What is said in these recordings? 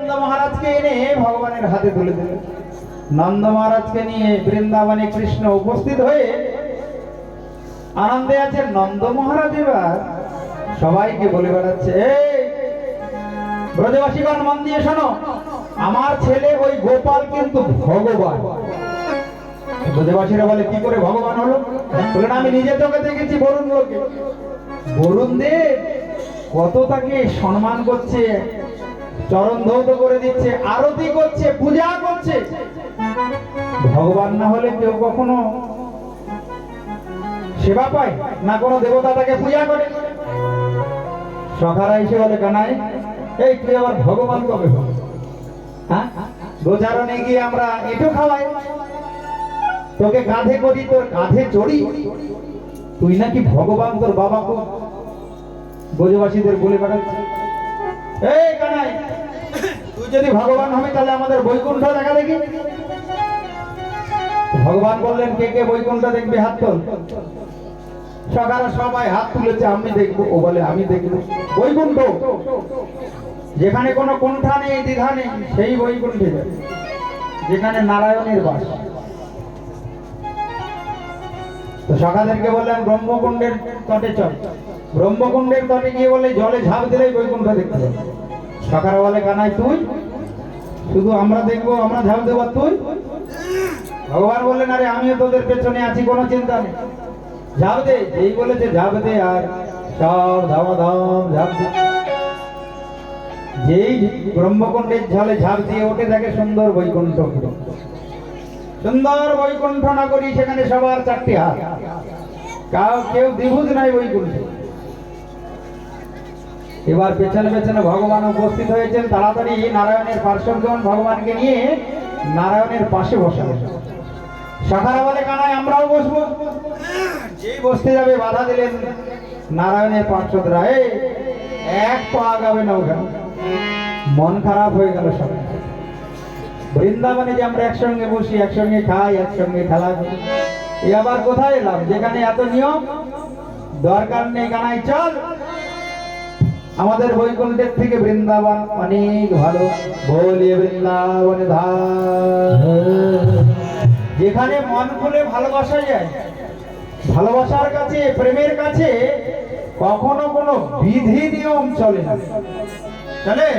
নন্দ মহারাজকে এনে ভগবানের হাতে তুলে দিলেন। নন্দ মহারাজকে নিয়ে বৃন্দাবনে কৃষ্ণ উপস্থিত হয়ে আনন্দে নন্দ মহারাজ এবার। সবাইকে বলে বেড়াচ্ছে ব্রজবাসীগণ, মন দিয়ে শোনো, আমার ছেলে ওই গোপাল কিন্তু ভগবান। ব্রজবাসীরা বলে, কি করে ভগবান হলো? বলেন আমি নিজে চোখে দেখেছি, বরুণ লোকে। বরুণ দেব কত তাকে সম্মান করছে চরণ ধৌত করে দিচ্ছে, আরতি করছে, পূজা করছে। ভগবান না হলে কেউ কখনো সেবা পায় না কোনো দেবতা তাকে পূজা করে। সখারা এসে বলে, কানাই, এই তুই আবার ভগবান কবে? হ্যাঁ? গোচারণে গিয়ে আমরা এটু খাওয়াই। তোকে কাঁধে করি, তোর কাঁধে চড়ি। তুই নাকি ভগবান তোর বাবা কো ব্রজবাসীদের বলে বেড়াচ্ছে এই কানাই যদি ভগবান হবি, তাহলে আমাদের বৈকুণ্ঠ দেখা দেখি। ভগবান বললেন, কে কে বৈকুণ্ঠ দেখবে হাত তোল? সকালে সবাই হাত তুলেছে, আমি দেখব। ও বলে, আমি দেখব। বৈকুণ্ঠ, যেখানে কোনো কুণ্ঠা নেই, দ্বিধা নেই, সেই বৈকুণ্ঠে যেখানে নারায়ণের বাস। তো সকাদেরকে বললেন, ব্রহ্মকুণ্ডের তটে চল। ব্রহ্মকুণ্ডের তটে গিয়ে বলে, জলে ঝাঁপ দিলেই বৈকুণ্ঠ দেখতে হবে। সকারা বলে কানাই তুই শুধু আমরা দেখব, আমরা ঝাঁপ দেবো, তুই? ভগবান বললেন, আরে, আমিও তোদের পেছনে আছি, কোনো চিন্তা নেই। ঝাঁপ দে, যেই বলেছে ঝাঁপ দে, আর সব ধামাধাম ঝাঁপ দে। যেই ব্রহ্মকুণ্ডের ঝালে ঝাঁপ দিয়ে ওঠে, দেখে সুন্দর বৈকুণ্ঠ সুন্দর বৈকুণ্ঠ না করি সেখানে সবার চারটি হাত। কাউ, কেউ দ্বিভুজ নাই বৈকুণ্ঠ। এবার পেছনে পেছনে ভগবান উপস্থিত হয়েছেন। তাড়াতাড়ি নারায়ণের পার্শ্বগণ ভগবানকে নিয়ে নারায়ণের পাশে সখারা বলে, কানায় আমরাও বসবো। যে বসতে যাবে, বাধা দিলেন নারায়ণের পার্শ্বদরা। এই, এক পা আগাবে না ওখানে। মন খারাপ হয়ে গেল সব। বৃন্দাবনে যে আমরা একসঙ্গে বসি, একসঙ্গে খাই, একসঙ্গে খেলা করি, এ আবার কোথায় এলাম যেখানে এত নিয়ম, দরকার নেই। কানাই চল আমাদের বৈকুণ্ঠের থেকে বৃন্দাবন অনেক ভালো। বলিয়ে বৃন্দাবনে ধার যেখানে মন খুলে ভালোবাসা যায়, ভালোবাসার কাছে, প্রেমের কাছে কখনো কোনো বিধি নিয়ম চলে না। চলে?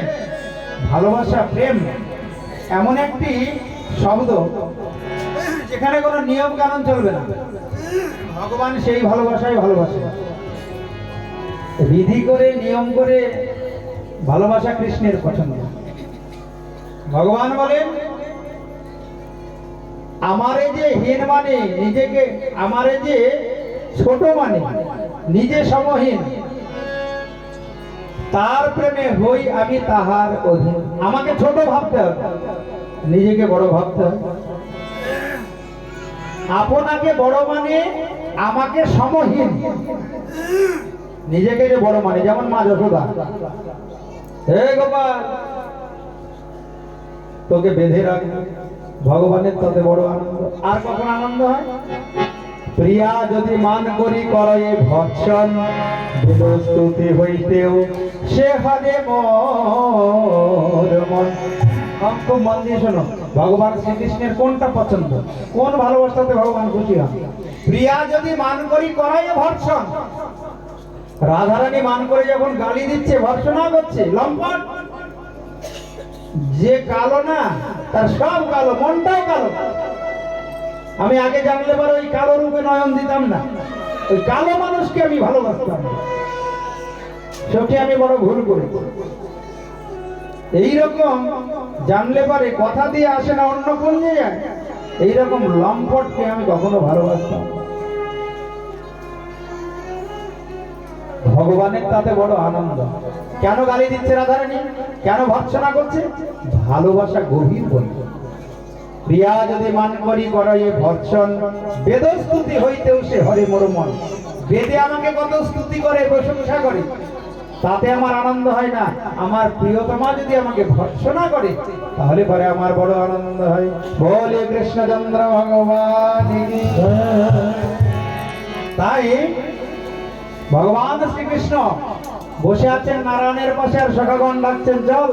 ভালোবাসা, প্রেম এমন একটি শব্দ যেখানে কোনো নিয়ম কানুন চলবে না। ভগবান সেই ভালোবাসায় ভালোবাসে। বিধি করে, নিয়ম করে ভালোবাসা কৃষ্ণের পছন্দ। ভগবান বলেন, আমারে যে হীন মানে নিজেকে আমারে যে ছোট মানে নিজে সমহীন, তার প্রেমে হই আমি তাহার অধীন। আমাকে ছোট ভাবতে হবে, নিজেকে বড় ভাবতে হবে। আপনাকে বড় মানে আমাকে সমহীন। নিজেকে যে বড় মানে যেমন মা যশোদা। হে গোপাল, তোকে বেঁধে রাখ ভগবানের তাতে বড় আনন্দ। আর কখন আনন্দ হয়? প্রিয়া, যদি মান করি করয়ে ভৎসন বিদস্তুতি হইতেও সে হারে মন। খুব মন দিয়ে শোনো, ভগবান শ্রীকৃষ্ণের কোনটা পছন্দ? কোন ভালোবাসাতে ভগবান খুশি হন? প্রিয়া, যদি মান করি করাই ভর্ষণ রাধারানী মান করে যখন গালি দিচ্ছে ভর্ষণা করছে, লম্পট। যে কালো না, তার সব কালো, মনটাও কালো। আমি আগে জানলে পরে, ওই কালো রূপে নয়ন দিতাম না। ওই কালো মানুষকে আমি ভালোবাসতাম। সত্যি আমি বড় ভুল করি এইরকম জানলে পারে, কথা দিয়ে আসে না, অন্য কোন জায়গায়। এইরকম লম্পটকে আমি কখনো ভালোবাসতাম ভগবানের তাতে বড় আনন্দ। কেন গালি দিচ্ছে রাধারানী? কেন ভৎসনা করছে? ভালোবাসা গভীর বন্ধু প্রিয়া যদি মান করি করাই ভর্ষণ বেদ স্তুতি হইতেও সে হরে মোর মন। বেদে আমাকে কত স্তুতি করে, প্রশংসা করে। তাতে আমার আনন্দ হয় না। আমার প্রিয়তমা যদি আমাকে ভর্সনা করে, তাহলে পরে আমার বড় আনন্দ হয়। বলে কৃষ্ণচন্দ্র ভগবান। তাই ভগবান শ্রীকৃষ্ণ বসে আছেন নারায়ণের পাশে আর সখাগণ ডাকছেন, চল।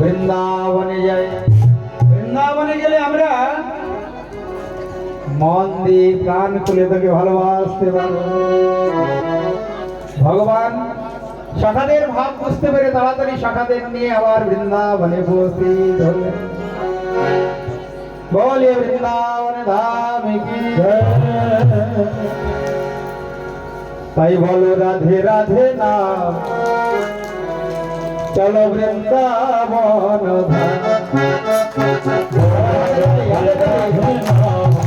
বৃন্দাবনে যাই। বৃন্দাবনে গেলে আমরা মন দিয়ে প্রাণ খুলে তোকে ভালোবাসতে ভগবান শাখাদের ভাব বুঝতে পেরে তাড়াতাড়ি শাখাদের নিয়ে আবার বৃন্দাবনে উপস্থিত হলেন। বলে বৃন্দাবনে ধাম কি। তাই বলো রাধে রাধে না। চলো বৃন্দাবন। ধাম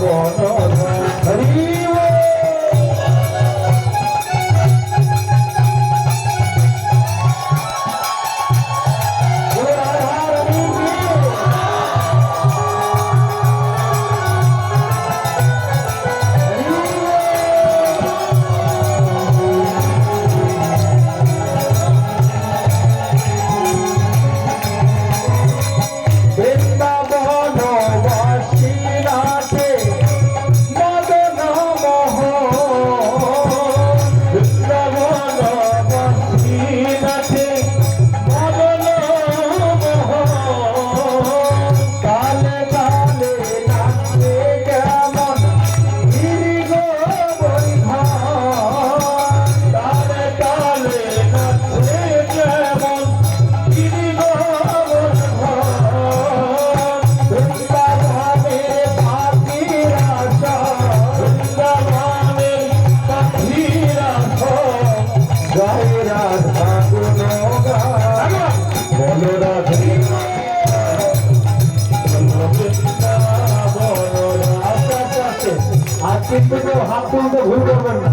বড় কিন্তু কেউ হাত তুলতে ভুল করবেন না।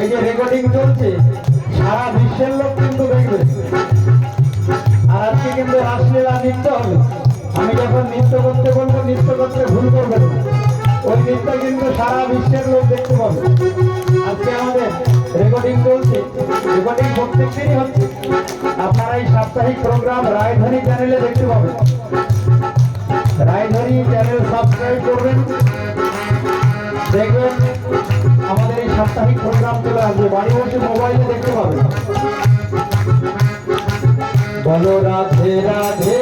এই যে রেকর্ডিং চলছে, সারা বিশ্বের লোক কিন্তু দেখবে। আর আজকে কিন্তু রাসলীলা নৃত্য হবে। আমি যখন নৃত্য করতে বলব, নৃত্য করতে ভুল করবেন ওই নৃত্য কিন্তু সারা বিশ্বের লোক দেখতে পাবে। আজকে আমাদের রেকর্ডিং চলছে। রেকর্ডিং প্রত্যেক দিনই হচ্ছে। আপনারা এই সাপ্তাহিক প্রোগ্রাম রায়ধানী চ্যানেলে দেখতে পাবেন। রায়ধানী চ্যানেল সাবস্ক্রাইব করবেন। দেখবেন, আমাদের এই সাপ্তাহিক প্রোগ্রাম চলে আসবে। বাড়ি বসে মোবাইলে দেখতে পাবেন। বলো রাধে রাধে।